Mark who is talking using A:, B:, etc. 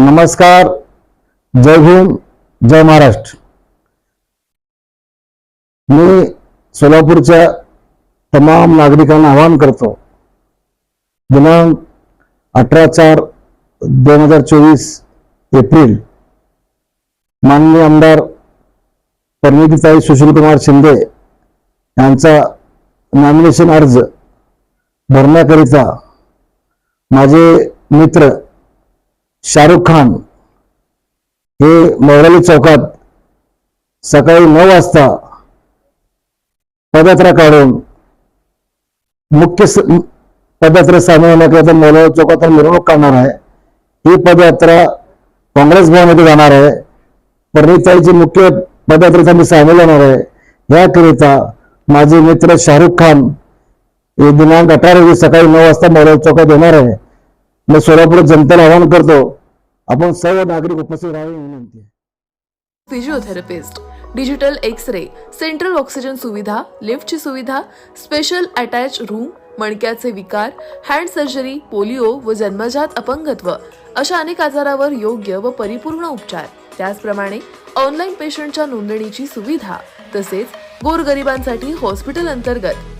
A: नमस्कार जय भीम जय महाराष्ट्र. मी सोलापूरच्या तमाम नागरिकांना आवाहन करतो दिनांक अठरा चार दोन हजार चोवीस एप्रिल माननीय आमदार सुशील सुशीलकुमार शिंदे यांचा नॉमिनेशन अर्ज भरण्याकरिता माझे मित्र शाहरुख खान हे मौराली चौकात सकाळी नऊ वाजता पदयात्रा काढून मुख्य पदयात्रा सामील तर मौलाली चौकात मिरवणूक काढणार आहे. ही पदयात्रा काँग्रेस भवनमध्ये जाणार आहे. परिणिताईची मुख्य पदयात्रेत मी सामील होणार आहे. याकरिता माझे मित्र शाहरुख खान हे दिनांक अठरा रोजी सकाळी नऊ वाजता मौलाली चौकात येणार आहे. मग सोलापूर जनतेला आवाहन करतो आपण सर्व नागरिक उपस्थित राहावे विनंती
B: physiotherapist digital X ray central oxygen सुविधा लिफ्टची सुविधा स्पेशल अटॅच रूम मणक्याचे विकार हँड सर्जरी पोलिओ व जन्मजात अपंगत्व अशा अनेक आजारावर योग्य व परिपूर्ण उपचार. त्याचप्रमाणे ऑनलाईन पेशंटच्या नोंदणीची सुविधा तसेच गोरगरिबांसाठी हॉस्पिटल अंतर्गत